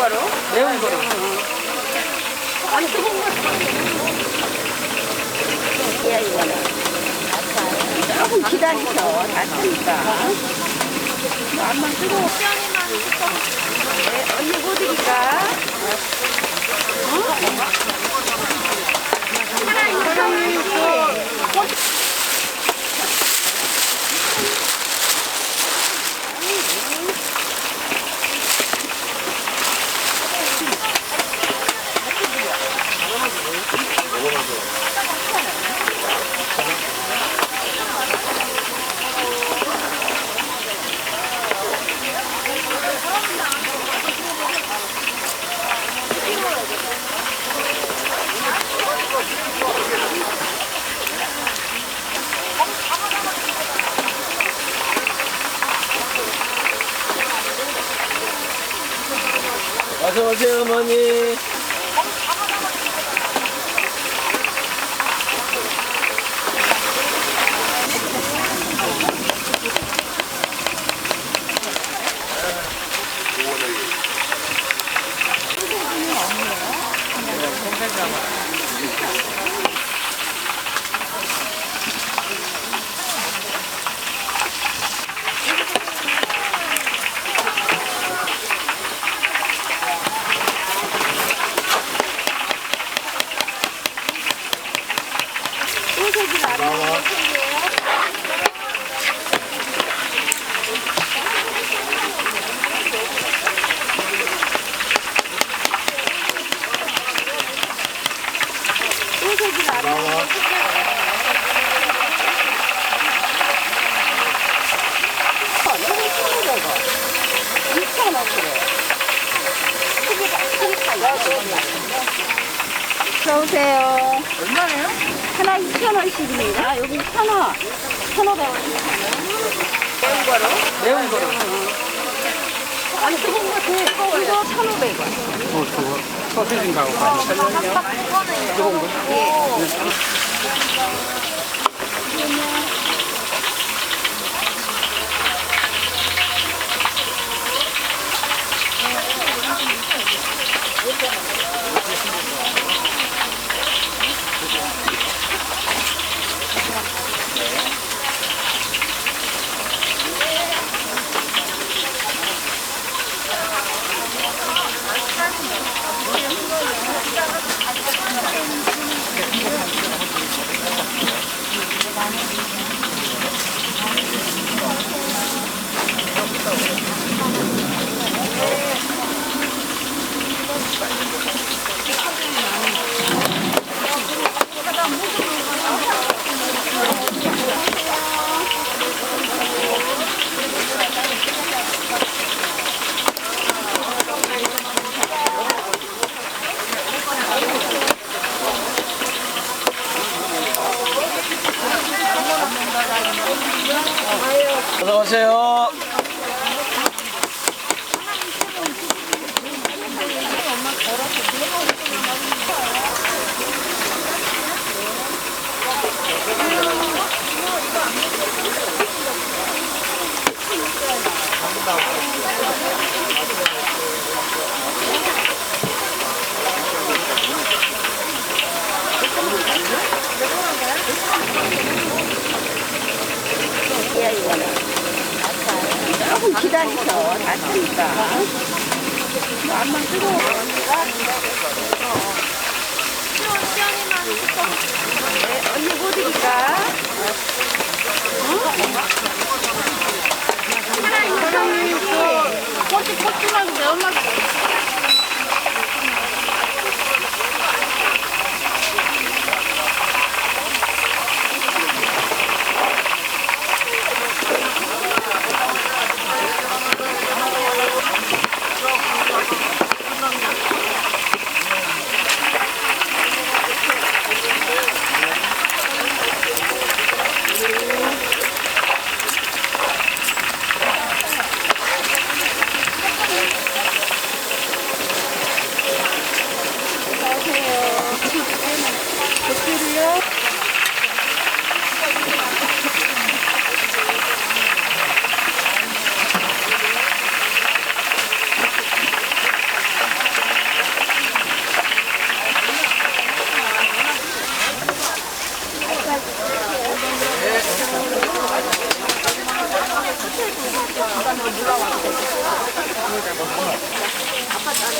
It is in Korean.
거로? 매운 거로. 아니 뜨거운 거. 야 이거는. 조금 기다리셔. 다 타니까. 안만 뜨거워. 네, 언니 뭐 드릴까? 하 어서 오세요, 어머니. 어서오세요. 얼마예요? 하나 2,000원씩입니다. 여기 1,000원. 1,500원. 매운 거로? 매운 거로. 아니, 뜨거운 거 제일 뜨거워요. 이거 1,500원. 어. 소시지인가고 많이 살렸네요. 뜨거운 거? 어서 오세요. 조금 기다리셔. 다 타니까. 안만 뜨거워. 네, 언니 뭐 드릴까? 하나 있어. 꼬치 꼬치만 매운맛. 아빠 나는